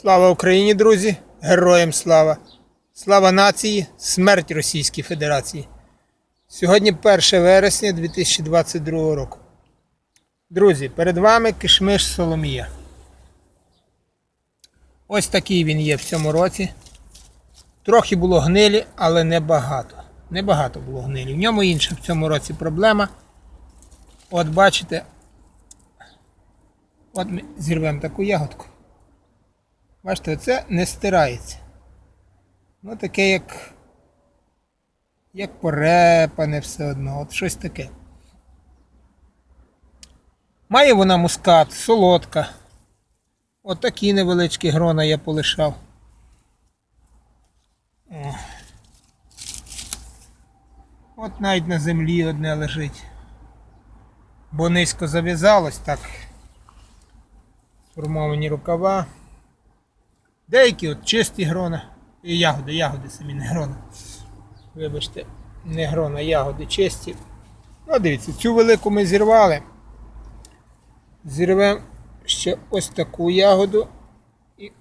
Слава Україні, друзі! Героям слава! Слава нації, смерть Російській Федерації. Сьогодні 1 вересня 2022 року. Друзі, перед вами кишмиш Соломія. Ось такий він є в цьому році. Трохи було гнилі, але небагато. Небагато було гнилі. В ньому інша в цьому році проблема. От бачите, от ми зірвемо таку ягодку. Бачите, це не стирається. Ну таке як. Як порепане все одно, от щось таке. Має вона мускат, солодка. От такі невеличкі грона я полишав. От навіть на землі одне лежить. Бо низько зав'язалось так. Сформовані рукава. Деякі от чисті грона. І ягоди, ягоди самі не грона. Вибачте, не грона, ягоди чисті. Ну, дивіться, цю велику ми зірвали. Зірвемо ще ось таку ягоду і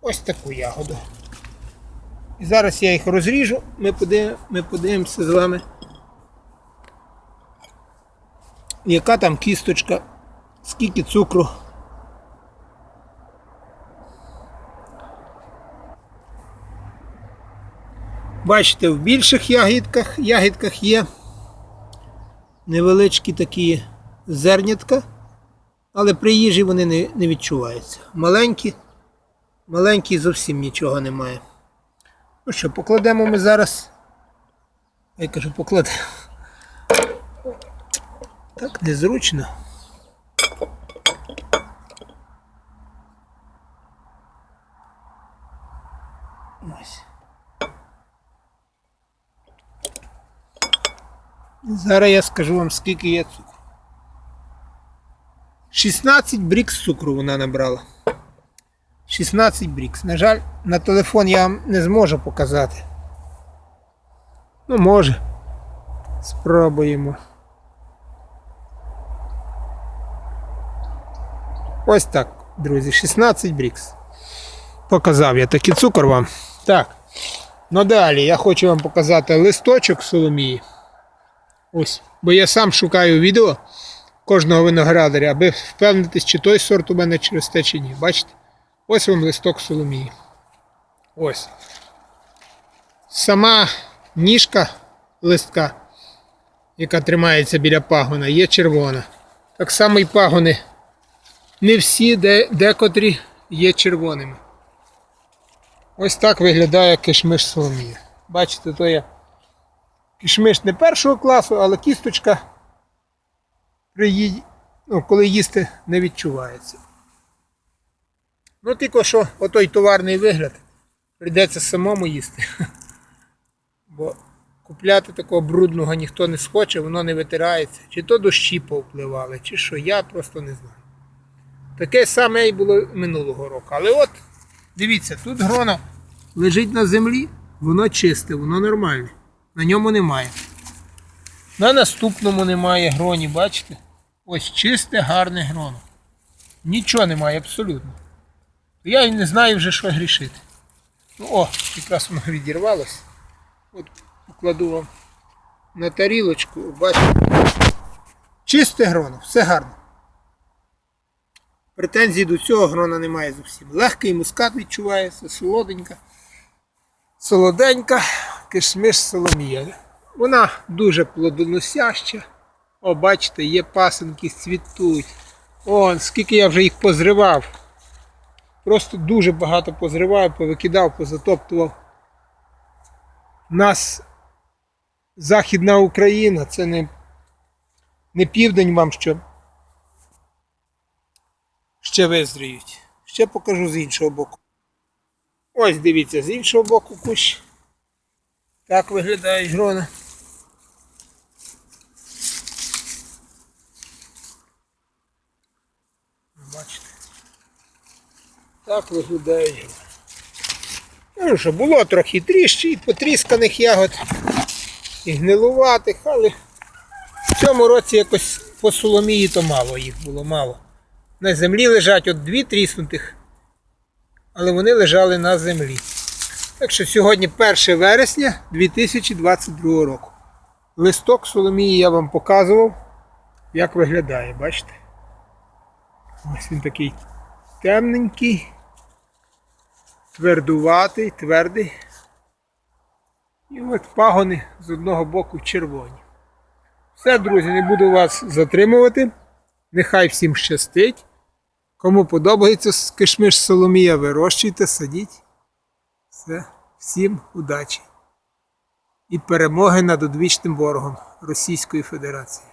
ось таку ягоду. І зараз я їх розріжу, ми подивимося, ми подивимося з вами, яка там кісточка, скільки цукру. Бачите, в більших ягідках, ягідках є невеличкі такі зернятка, але при їжі вони не, не відчуваються. Маленькі, маленькі зовсім нічого немає. Ну що, покладемо ми зараз. Я кажу, покладемо. Так незручно. Ось. Зараз я скажу вам, скільки є цукру. 16 брікс цукру вона набрала. 16 брікс. На жаль, на телефон я вам не зможу показати. Ну, може. Спробуємо. Ось так, друзі, 16 брікс. Показав я такий цукор вам. Так. Ну далі я хочу вам показати листочок Соломії. Ось. Бо я сам шукаю відео кожного виноградаря, аби впевнитись, чи той сорт у мене росте, чи ні. Бачите? Ось вам листок Соломії. Ось. Сама ніжка листка, яка тримається біля пагона, є червона. Так само і пагони. Не всі, де, декотрі є червоними. Ось так виглядає кишмиш Соломія. Бачите, то є кишмиш не першого класу, але кісточка при ну, коли їсти не відчувається. Ну, тільки що отой товарний вигляд прийдеться самому їсти. Бо купляти такого брудного ніхто не схоче, воно не витирається. Чи то дощі повпливали, чи що, я просто не знаю. Таке саме і було минулого року. Але от, дивіться, тут гроно лежить на землі, воно чисте, воно нормальне. На ньому немає. На наступному немає гроні, бачите? Ось чисте, гарне гроно. Нічого немає абсолютно. Я і не знаю вже, що грішити. Ну, о, якраз воно відірвалося. От покладу вам на тарілочку, бачите. Чисте гроно, все гарно. Претензій до цього грона немає зовсім. Легкий мускат відчувається, солоденька, солоденька, кишмиш соломія. Вона дуже плодоносяща. О, бачите, є пасенки, цвітуть. О, скільки я вже їх позривав. Просто дуже багато позривав, повикидав, позатоптував. У нас Західна Україна, це не, не південь вам, що ще визріють. Ще покажу з іншого боку. Ось дивіться, з іншого боку кущ. Так виглядають грони. Бачите. Так виглядають грони. Ну що, було трохи тріщі, і потрісканих ягод, і гнилуватих, але в цьому році якось по соломії то мало їх було, мало. На землі лежать от дві тріснутих але вони лежали на землі. Так що сьогодні 1 вересня 2022 року. Листок Соломії я вам показував, як виглядає, бачите? Ось він такий темненький, твердуватий, твердий. І от пагони з одного боку червоні. Все, друзі, не буду вас затримувати. Нехай всім щастить. Кому подобається кишмиш Соломія, вирощуйте, садіть. Все, всім удачі і перемоги над одвічним ворогом Російської Федерації.